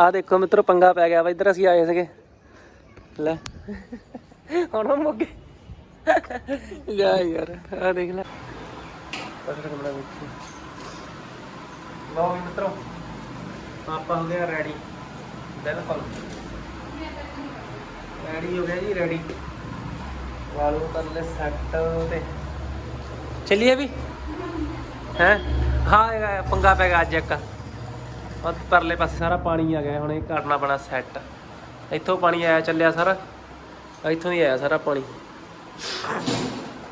ਆ ਦੇਖੋ ਮਿੱਤਰੋ ਪੰਗਾ ਪੈ ਗਿਆ ਵਾ ਇੱਧਰ ਅਸੀਂ ਆਏ ਸੀਗੇ। ਲੈ। ਹੁਣ ਉਹ ਮੁੱਗੇ ਜਾ ਯਾਰ ਆ ਦੇਖ ਲੈ। ਪਕੜ ਕਮੜਾ ਵੇਖੀ। ਲਓ ਵੀ ਮਿੱਤਰੋ ਆਪਾਂ ਹੋ ਗਿਆ ਰੈਡੀ ਬਿਲਕੁਲ। ਰੈਡੀ ਹੋ ਗਿਆ ਜੀ ਰੈਡੀ ਵਾਲੂ ਕਰ ਲੈ ਸੈੱਟ ਤੇ। ਚੱਲੀਏ ਵੀ? ਹੈ? ਹਾਂ ਪੰਗਾ ਪੈ ਗਿਆ ਅੱਜ ਇੱਕ। ਉਹ ਪਰਲੇ ਪਾਸੇ ਸਾਰਾ ਪਾਣੀ ਆ ਗਿਆ, ਹੁਣ ਇਹ ਕਰਨਾ ਪੈਣਾ ਸੈੱਟ ਇੱਥੋਂ ਪਾਣੀ ਆਇਆ ਚੱਲਿਆ ਸਾਰਾ, ਇੱਥੋਂ ਹੀ ਆਇਆ ਸਾਰਾ ਪਾਣੀ।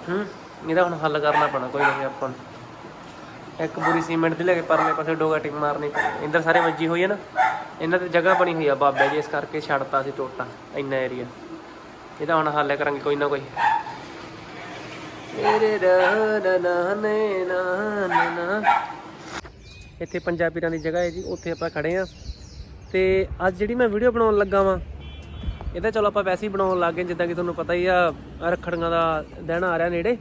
ਹੂੰ, ਇਹਦਾ ਹੁਣ ਹੱਲ ਕਰਨਾ ਪੈਣਾ, ਕੋਈ ਨਹੀਂ ਆਪਾਂ ਨੂੰ। ਇੱਕ ਬੁਰੀ ਸੀਮੈਂਟ ਦੀ ਲੈ ਕੇ ਪਰਲੇ ਪਾਸੇ ਡੋਗਾ ਟਿਕ ਮਾਰਨੀ। ਪੈਣੀ ਇੰਦਰ ਸਾਰੇ ਵੱਜੀ ਹੋਈ ਹੈ ਨਾ, ਇਹਨਾਂ ਤੇ ਜਗ੍ਹਾ ਬਣੀ ਹੋਈ ਆ ਬਾਬੇ ਜੀ, ਇਸ ਕਰਕੇ ਛੱਡਤਾ ਸੀ ਟੋਟਾ, ਇੰਨਾ ਏਰੀਆ ਇਹਦਾ ਹੁਣ ਹੱਲ ਕਰਾਂਗੇ ਕੋਈ ਨਾ ਕੋਈ। ਤੇਰੇ ਰਾ ਨਾ ਨਾ ਨਾ ਨਾ। ਇੱਥੇ ਪੰਜਾਬੀਰਾਂ ਦੀ ਜਗ੍ਹਾ ਹੈ ਜੀ, ਉੱਥੇ ਆਪਾਂ ਖੜੇ ਆ ਤੇ ਅੱਜ ਜਿਹੜੀ ਮੈਂ ਵੀਡੀਓ ਬਣਾਉਣ ਲੱਗਾ ਵਾਂ ਇਹਦਾ ਚਲੋ ਆਪਾਂ ਵੈਸੇ ਹੀ ਬਣਾਉਣ ਲੱਗ ਗਏ, ਜਿੱਦਾਂ ਕਿ ਤੁਹਾਨੂੰ ਪਤਾ ਹੀ ਆ, ਰੱਖੜੀਆਂ ਦਾ ਦਿਨ ਆ ਰਿਹਾ ਨੇੜੇ।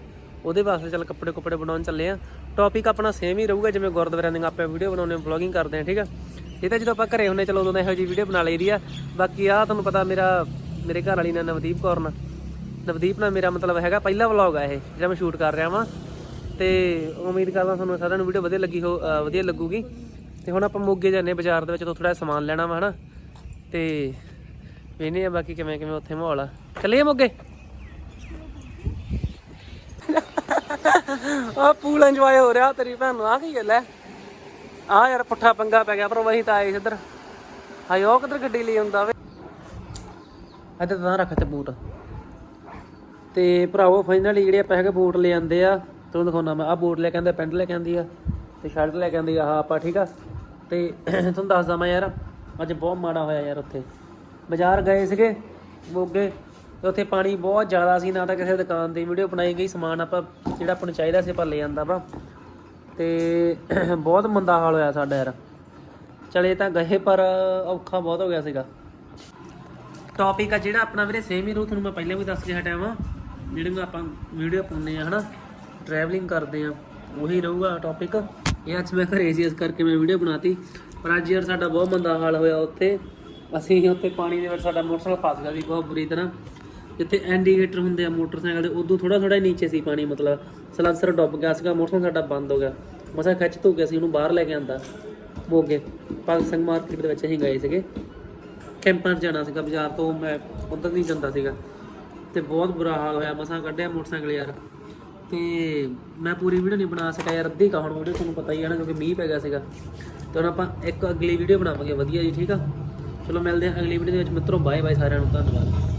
ਉਹਦੇ ਵਾਸਤੇ ਚਲ ਕੱਪੜੇ ਕੁਪੜੇ ਬਣਾਉਣ ਚੱਲੇ ਆ ਟੌਪਿਕ ਆਪਣਾ ਸੇਮ ਹੀ ਰਹੂਗਾ, ਜਿਵੇਂ ਗੁਰਦੁਆਰਿਆਂ ਦੀਆਂ ਆਪਾਂ ਵੀਡੀਓ ਬਣਾਉਂਦੇ ਆ ਵਲੌਗਿੰਗ ਕਰਦੇ ਆ ਠੀਕ ਆ? ਇਹ ਤਾਂ ਜਦੋਂ ਆਪਾਂ ਘਰੇ ਹੁੰਨੇ ਚਲੋ ਉਦੋਂ ਇਹੋ ਜਿਹੀ ਵੀਡੀਓ ਬਣਾ ਲਈਦੀ ਆ। ਬਾਕੀ ਆ ਤੁਹਾਨੂੰ ਪਤਾ ਮੇਰਾ, ਮੇਰੇ ਘਰ ਵਾਲੀ ਨਾਲ ਨਵਦੀਪ ਕੌਰ ਨਾਲ। ਨਵਦੀਪ ਨਾਲ ਮੇਰਾ ਮਤਲਬ ਹੈਗਾ, ਪਹਿਲਾ ਵਲੌਗ ਆ ਇਹ, ਜਿਹੜਾ ਮੈਂ ਸ਼ੂਟ ਕਰ ਰਿਹਾ ਵਾਂ। ਤੇ ਉਮੀਦ ਕਰਦਾ ਤੁਹਾਨੂੰ ਸਾਰਿਆਂ ਨੂੰ ਵੀਡੀਓ ਵਧੀਆ ਲੱਗੀ ਹੋ ਵਧੀਆ ਲੱਗੂਗੀ। ਤੇ ਹੁਣ ਆਪਾਂ ਮੋਗੇ ਜਾਂਦੇ ਹਾਂ ਬਾਜ਼ਾਰ ਦੇ ਵਿੱਚ ਤੋਂ ਥੋੜਾ ਸਮਾਨ ਲੈਣਾ ਵਾ, ਹਨਾ? ਤੇ ਵੇਨੇ ਆ ਬਾਕੀ ਕਿਵੇਂ ਕਿਵੇਂ ਉੱਥੇ ਮਾਹੌਲ ਆ। ਚੱਲੀਏ ਮੋਗੇ? ਆ ਪੂਲ ਇੰਜੋਏ ਹੋ ਰਿਹਾ ਤੇਰੀ ਭੈਣ ਨੂੰ ਆ ਕੀ ਗੱਲ ਹੈ? ਆ ਯਾਰ ਪੁੱਠਾ ਪੰਗਾ ਪੈ ਗਿਆ, ਪਰ ਵਹੀ ਤਾਂ ਆਏ ਇੱਧਰ। ਹਾਏ, ਉਹ ਕਿੱਧਰ ਗੱਡੀ ਲਈ ਹੁੰਦਾ ਵੇ? ਇੱਧਰ ਤਾਂ ਰੱਖ ਤੇ ਬੂਟ। ਤੇ ਭਰਾਵੋ ਫਾਈਨਲੀ ਜਿਹੜੇ ਆਪਾਂ ਹੈਗੇ ਬੂਟ ਲੈ ਆਂਦੇ ਆ ਤੁਹਾਨੂੰ ਦਿਖਾਉਣਾ ਮੈਂ। ਆ ਬੂਟ ਲੈ ਕੇ ਆਂਦਾ, ਪੈਂਟ ਲੈ ਕੇ ਆਂਦੀ ਆ ਤੇ ਸ਼ਰਟ ਲੈ ਕੇ ਆਂਦੀ ਆ। ਆਹ ਆਪਾਂ, ਠੀਕ ਆ? ਤੇ ਤੁਹਾਨੂੰ ਦੱਸਦਾ ਮੈਂ ਯਾਰ, ਅੱਜ ਬਹੁਤ ਮਾੜਾ ਹੋਇਆ ਯਾਰ ਉੱਥੇ। ਬਾਜ਼ਾਰ ਗਏ ਸੀਗੇ, ਮੋਗੇ, ਤੇ ਉੱਥੇ ਪਾਣੀ ਬਹੁਤ ਜ਼ਿਆਦਾ ਸੀ, ਨਾ ਤਾਂ ਕਿਸੇ ਦੁਕਾਨ 'ਤੇ। ਵੀਡੀਓ ਬਣਾਈ ਗਈ, ਸਮਾਨ ਆਪਾਂ, ਜਿਹੜਾ ਆਪਾਂ ਨੂੰ ਚਾਹੀਦਾ ਸੀ, ਆਪਾਂ ਲੈ ਆਂਦਾ ਵਾ ਤੇ ਬਹੁਤ ਮੰਦਾ ਹਾਲ ਹੋਇਆ ਸਾਡਾ ਯਾਰ। ਚਲੇ ਤਾਂ ਗਏ, ਪਰ ਔਖਾ ਬਹੁਤ ਹੋ ਗਿਆ ਸੀਗਾ। ਟੌਪਿਕ ਆ ਜਿਹੜਾ ਆਪਣਾ ਵੀਰੇ ਸੇਮ ਹੀ ਰਹੂ, ਤੁਹਾਨੂੰ ਮੈਂ ਪਹਿਲਾਂ ਵੀ ਦੱਸ ਕੇ ਹਟਿਆ ਵਾਂ। ਜਿਹੜੀਆਂ ਆਪਾਂ ਵੀਡੀਓ ਪਾਉਂਦੇ ਆ, ਹਨਾ? ਟਰੈਵਲਿੰਗ ਕਰਦੇ ਆ ਉਹੀ ਰਹੂਗਾ ਟੌਪਿਕ ਇਹ ਅੱਜ ਮੈਂ ਘਰੇ ਸੀ, ਇਸ ਕਰਕੇ ਮੈਂ ਵੀਡੀਓ ਬਣਾਤੀ। ਪਰ ਅੱਜ ਯਾਰ ਸਾਡਾ ਬਹੁਤ ਮੰਦਾ ਹਾਲ ਹੋਇਆ ਉੱਥੇ। ਅਸੀਂ ਉੱਥੇ ਪਾਣੀ ਦੇ ਵਿੱਚ ਸਾਡਾ ਮੋਟਰਸਾਈਕਲ ਫਸ ਗਿਆ ਸੀ, ਬਹੁਤ ਬੁਰੀ ਤਰ੍ਹਾਂ। ਜਿੱਥੇ ਇੰਡੀਕੇਟਰ ਹੁੰਦੇ ਆ ਮੋਟਰਸਾਈਕਲ ਦੇ, ਉਦੋਂ ਥੋੜਾ ਥੋੜਾ ਨੀਚੇ ਸੀ ਪਾਣੀ, ਮਤਲਬ ਸਲੰਸਰ ਡੁੱਬ ਗਿਆ ਸੀਗਾ, ਮੋਟਰਸਾਈਕਲ ਸਾਡਾ ਬੰਦ ਹੋ ਗਿਆ। ਮਸਾ ਖਿੱਚ ਧੋ ਗਿਆ ਸੀ ਉਹਨੂੰ ਬਾਹਰ ਲੈ ਕੇ ਆਂਦਾ, ਮੋਗੇ। ਭਗਤ ਸਿੰਘ ਮਾਰਕੀਟ ਦੇ ਵਿੱਚ ਅਸੀਂ ਗਏ ਸੀਗੇ। ਕੈਂਪਾਂ 'ਚ ਜਾਣਾ ਸੀਗਾ, ਬਾਜ਼ਾਰ ਤੋਂ। ਮੈਂ ਉਧਰ ਨਹੀਂ ਜਾਂਦਾ ਸੀਗਾ। ਤੇ ਬਹੁਤ ਬੁਰਾ ਹਾਲ ਹੋਇਆ, ਮਸਾਂ ਕੱਢਿਆ ਮੋਟਰਸਾਈਕਲ ਯਾਰ। ਤੇ ਮੈਂ ਪੂਰੀ ਵੀਡੀਓ ਨਹੀਂ ਬਣਾ ਸਕਿਆ ਯਾਰ, ਅੱਧੀ ਕਾ ਹੁਣ ਵੀਡੀਓ ਤੁਹਾਨੂੰ ਪਤਾ ਹੀ ਹੈ ਨਾ, ਕਿਉਂਕਿ ਮੀਂਹ ਪੈ ਗਿਆ ਸੀਗਾ। ਤੇ ਹੁਣ ਆਪਾਂ ਇੱਕ ਅਗਲੀ ਵੀਡੀਓ ਬਣਾਵਾਂਗੇ, ਵਧੀਆ ਜੀ, ਠੀਕ ਆ? ਚਲੋ ਮਿਲਦੇ ਹਾਂ ਅਗਲੀ ਵੀਡੀਓ ਦੇ ਵਿੱਚ, ਮਿੱਤਰੋ ਬਾਏ ਬਾਏ ਸਾਰਿਆਂ ਨੂੰ, ਧੰਨਵਾਦ।